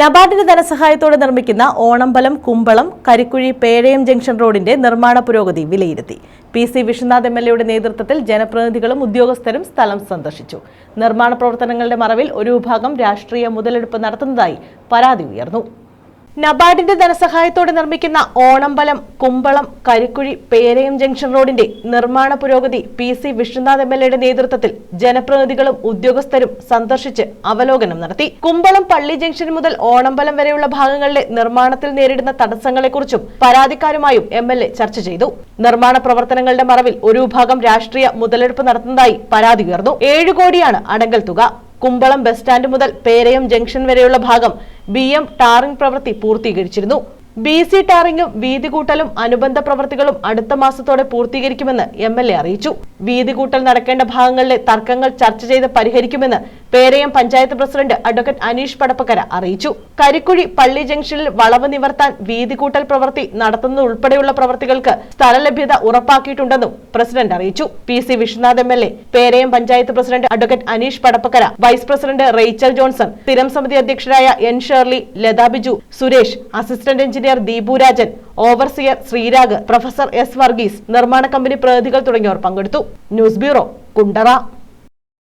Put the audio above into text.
നബാർഡിന്റെ ധനസഹായത്തോടെ നിർമ്മിക്കുന്ന ഓണമ്പലം കുമ്പളം കരിക്കുഴി പേഴയം ജംഗ്ഷൻ റോഡിന്റെ നിർമ്മാണ പുരോഗതി വിലയിരുത്തി. P C Vishwanath M L എയുടെ നേതൃത്വത്തിൽ ജനപ്രതിനിധികളും ഉദ്യോഗസ്ഥരും സ്ഥലം സന്ദർശിച്ചു. നിർമ്മാണ പ്രവർത്തനങ്ങളുടെ മറവിൽ ഒരു വിഭാഗം രാഷ്ട്രീയ മുതലെടുപ്പ് നടത്തുന്നതായി പരാതി ഉയർന്നു. നബാർഡിന്റെ ധനസഹായത്തോടെ നിർമ്മിക്കുന്ന ഓണമ്പലം കുമ്പളം കരിക്കുഴി പേരയം ജംഗ്ഷൻ റോഡിന്റെ നിർമ്മാണ പുരോഗതി P C Vishnunath M L എയുടെ നേതൃത്വത്തിൽ ജനപ്രതിനിധികളും ഉദ്യോഗസ്ഥരും സന്ദർശിച്ച് അവലോകനം നടത്തി. കുമ്പളം പള്ളി ജംഗ്ഷൻ മുതൽ ഓണമ്പലം വരെയുള്ള ഭാഗങ്ങളിലെ നിർമ്മാണത്തിൽ നേരിടുന്ന തടസ്സങ്ങളെക്കുറിച്ചും പരാതിക്കാരുമായും എം എൽ എ ചർച്ച ചെയ്തു. നിർമ്മാണ പ്രവർത്തനങ്ങളുടെ മറവിൽ ഒരു വിഭാഗം രാഷ്ട്രീയ മുതലെടുപ്പ് നടത്തുന്നതായി പരാതി ഉയർന്നു. ഏഴ് കോടിയാണ് അടങ്കൽ തുക. കുമ്പളം ബസ് സ്റ്റാൻഡ് മുതൽ പേരയം ജംഗ്ഷൻ വരെയുള്ള ഭാഗം ബി എം ടാറിംഗ് പ്രവൃത്തി പൂർത്തീകരിച്ചിരുന്നു. ബി സി ടാറിംഗും വീതി കൂട്ടലും അനുബന്ധ പ്രവൃത്തികളും അടുത്ത മാസത്തോടെ പൂർത്തീകരിക്കുമെന്ന് എം എൽ എ അറിയിച്ചു. വീതി കൂട്ടൽ നടക്കേണ്ട ഭാഗങ്ങളിലെ തർക്കങ്ങൾ ചർച്ച ചെയ്ത് പരിഹരിക്കുമെന്ന് പേരയം പഞ്ചായത്ത് പ്രസിഡന്റ് അഡ്വക്കേറ്റ് അനീഷ് പടപ്പക്കര അറിയിച്ചു. കരിക്കുഴി പള്ളി ജംഗ്ഷനിൽ വളവ് നിവർത്താൻ വീതി കൂട്ടൽ പ്രവൃത്തി നടത്തുന്നതുൾപ്പെടെയുള്ള പ്രവൃത്തികൾക്ക് സ്ഥലലഭ്യത ഉറപ്പാക്കിയിട്ടുണ്ടെന്നും പ്രസിഡന്റ് അറിയിച്ചു. P C Vishwanath M L A Perayam panchayat president advocate Aneesh Padappakkara vice president Rachel Johnson സ്ഥിരം സമിതി അധ്യക്ഷരായ N Shirley Latha Biju Suresh assistant engineer Deepurajan overseer Sreerag professor S Varghese നിർമ്മാണ കമ്പനി പ്രതിനിധികൾ തുടങ്ങിയവർ പങ്കെടുത്തു. News bureau Kundara.